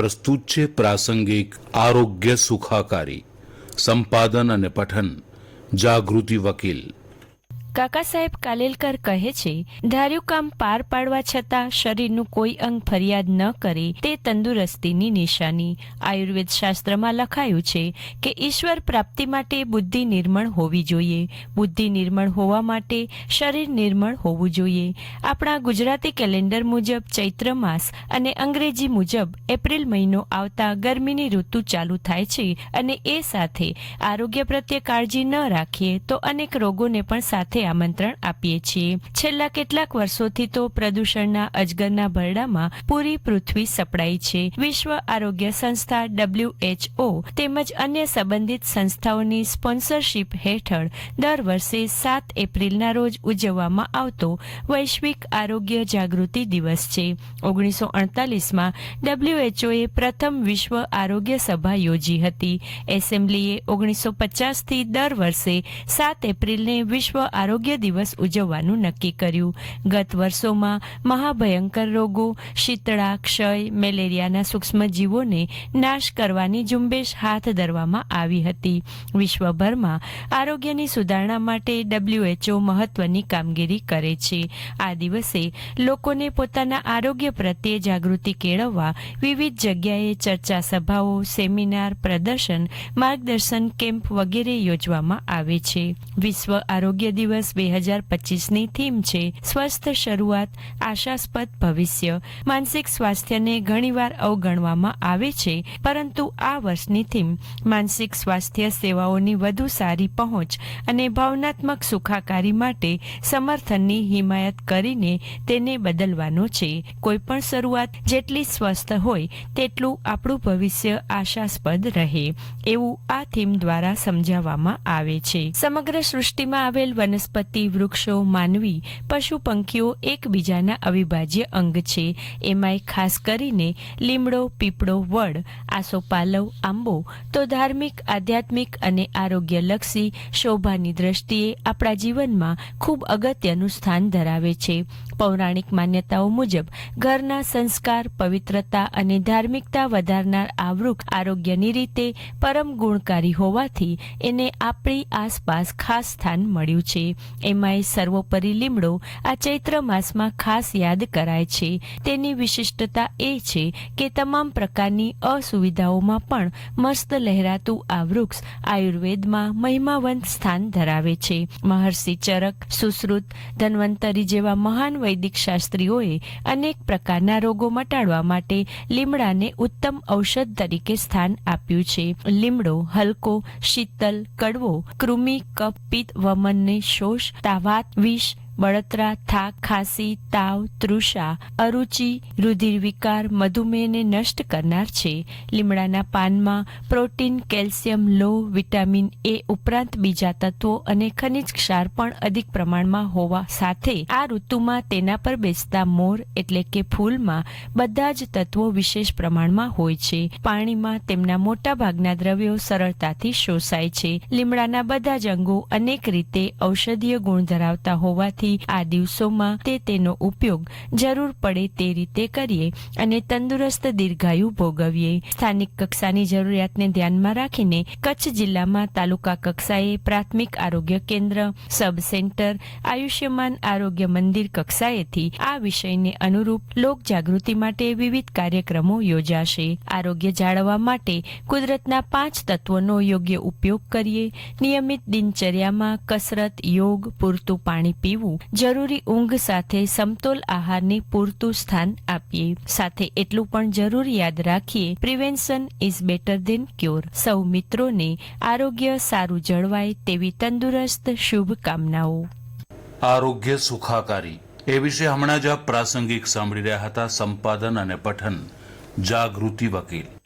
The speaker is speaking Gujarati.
પ્રસ્તુત છે પ્રાસંગિક આરોગ્ય સુખાકારી સંપાદન અને પઠન જાગૃતિ વકીલ. કાકા સાહેબ કાલેલકર કહે છે, ધાર્યું કામ પાર પાડવા છતાં શરીરનું કોઈ અંગ ફરિયાદ ન કરે તે તંદુરસ્તીની નિશાની. આયુર્વેદ શાસ્ત્રમાં લખાયું છે કે ઈશ્વર પ્રાપ્તિ માટે બુદ્ધિ નિર્મળ હોવી જોઈએ. બુદ્ધિ નિર્મળ હોવા માટે શરીર નિર્મળ હોવું જોઈએ. આપણા ગુજરાતી કેલેન્ડર મુજબ ચૈત્ર માસ અને અંગ્રેજી મુજબ એપ્રિલ મહિનો આવતા ગરમીની ઋતુ ચાલુ થાય છે અને એ સાથે આરોગ્ય પ્રત્યે કાળજી ન રાખીએ તો અનેક રોગોને પણ સાથે આમંત્રણ આપીએ છીએ. છેલ્લા કેટલાક વર્ષોથી તો પ્રદૂષણના અજગરના ભરડામાં પૂરી પૃથ્વી સપડાઈ છે. વિશ્વ આરોગ્ય સંસ્થા ડબલ્યુએચઓ તેમજ અન્ય સંબંધિત સંસ્થાઓની સ્પોન્સરશીપ હેઠળ દર વર્ષે સાત એપ્રિલના રોજ ઉજવવામાં આવતો વૈશ્વિક આરોગ્ય જાગૃતિ દિવસ છે. ઓગણીસો અડતાલીસમાં ડબલ્યુએચઓએ પ્રથમ વિશ્વ આરોગ્ય સભા યોજી હતી. એસેમ્બલીએ ઓગણીસો પચાસથી દર વર્ષે સાત એપ્રિલને વિશ્વ આરોગ્ય દિવસ ઉજવવાનું નક્કી કર્યું. ગત વર્ષોમાં મહાભયંકર રોગો, શીતળા, ક્ષય, મેલેરિયાના સૂક્ષ્મજીવોને નાશ કરવાની ઝુંબેશ હાથ ધરવામાં આવી હતી. વિશ્વભરમાં આરોગ્યની સુધારણા માટે ડબ્લ્યુએચઓ મહત્વની કામગીરી કરે છે. આ દિવસે લોકોને પોતાના આરોગ્ય પ્રત્યે જાગૃતિ કેળવવા વિવિધ જગ્યાએ ચર્ચા સભાઓ, સેમિનાર, પ્રદર્શન, માર્ગદર્શન કેમ્પ વગેરે યોજવામાં આવે છે. વિશ્વ આરોગ્ય દિવસ બે હજાર પચીસની થીમ છે, સ્વસ્થ શરૂઆત, આશાસ્પદ ભવિષ્ય. માનસિક સ્વાસ્થ્યને ઘણીવાર અવગણવામાં આવે છે, પરંતુ આ વર્ષની થીમ માનસિક સ્વાસ્થ્ય સેવાઓની વધુ સારી પહોંચ અને ભાવનાત્મક સુખાકારી માટે સમર્થનની હિમાયત કરીને તેને બદલવાનો છે. કોઈ પણ શરૂઆત જેટલી સ્વસ્થ હોય, તેટલું આપણું ભવિષ્ય આશાસ્પદ રહે, એવું આ થીમ દ્વારા સમજાવવામાં આવે છે. સમગ્ર સૃષ્ટિમાં આવેલ વનસ્પતિ વૃક્ષો માનવી પશુ પંખીઓ એકબીજાના અવિભાજ્ય અંગ છે. એમાંય ખાસ કરીને લીમડો, પીપળો, વડ આસોપાલવ આંબો તો ધાર્મિક, આધ્યાત્મિક અને આરોગ્યલક્ષી શોભાની દ્રષ્ટિએ આપણા જીવનમાં ખૂબ અગત્યનું સ્થાન ધરાવે છે. પૌરાણિક માન્યતાઓ મુજબ, ઘરના સંસ્કાર, પવિત્રતા અને ધાર્મિકતા વધારનાર આ વૃક્ષ આરોગ્યની રીતે પરમ ગુણકારી હોવાથી એને આપણી આસપાસ ખાસ સ્થાન મળ્યું છે. એમાંય સર્વોપરી લીમડો આ ચૈત્ર માસમાં ખાસ યાદ કરાય છે. તેની વિશિષ્ટતા એ છે કે તમામ પ્રકારની અસુવિધાઓમાં પણ મસ્ત લહેરાતું આ વૃક્ષ આયુર્વેદમાં મહિમાવંત સ્થાન ધરાવે છે. મહર્ષિ ચરક, સુશ્રુત, ધન્વંતરી જેવા મહાન વૈદિક શાસ્ત્રીઓએ અનેક પ્રકારના રોગો મટાડવા માટે લીમડાને ઉત્તમ ઔષધ તરીકે સ્થાન આપ્યું છે. લીમડો, હલકો, શીતલ, કડવો, કૃમિ, કફ, પિત્ત, વમનને શોષ, તાવાત, વિષ બળતરા, થાક, ખાંસી, તાવ, તૃષા, અરુચિ રુધિર વિકાર મધુમેહને નષ્ટ કરનાર છે. લીમડાના પાનમાં પ્રોટીન, કેલ્શિયમ, લો, વિટામિન એ ઉપરાંત બીજા તત્વો અને ખનિજ ક્ષાર પણ અધિક પ્રમાણમાં હોવા સાથે આ ઋતુમાં તેના પર બેસતા મોર એટલે કે ફૂલમાં બધા જ તત્વો વિશેષ પ્રમાણમાં હોય છે. પાણીમાં તેમના મોટા ભાગના દ્રવ્યો સરળતાથી શોષાય છે. લીમડાના બધા જ અંગો અનેક રીતે ઔષધીય ગુણ ધરાવતા હોવાથી આ દિવસોમાં તે તેનો ઉપયોગ જરૂર પડે તે રીતે કરીએ અને તંદુરસ્ત દીર્ઘાયુ ભોગવીએ. સ્થાનિક કક્ષાની જરૂરિયાતને ધ્યાનમાં રાખીને કચ્છ જિલ્લામાં તાલુકા કક્ષાએ પ્રાથમિક આરોગ્ય કેન્દ્ર, સબ સેન્ટર, આયુષ્યમાન આરોગ્ય મંદિર કક્ષાએથી આ વિષયને અનુરૂપ લોક જાગૃતિ માટે વિવિધ કાર્યક્રમો યોજાશે. આરોગ્ય જાળવવા માટે કુદરતના પાંચ તત્વોનો યોગ્ય ઉપયોગ કરીએ. નિયમિત દિનચર્યામાં કસરત, યોગ, પૂરતું પાણી પીવું જરૂરી ઊંઘ સાથે સમતોલ આહારને પૂરતું સ્થાન આપીએ. સાથે એટલું પણ જરૂર યાદ રાખીએ prevention is better than cure સૌ મિત્રોને આરોગ્ય સારું જળવાય તેવી તંદુરસ્ત શુભકામનાઓ. આરોગ્ય સુખાકારી. એ વિશે હમણાં જ પ્રાસંગિક સાંભળી રહ્યા હતા સંપાદન અને પઠન. જાગૃતિ વકીલ.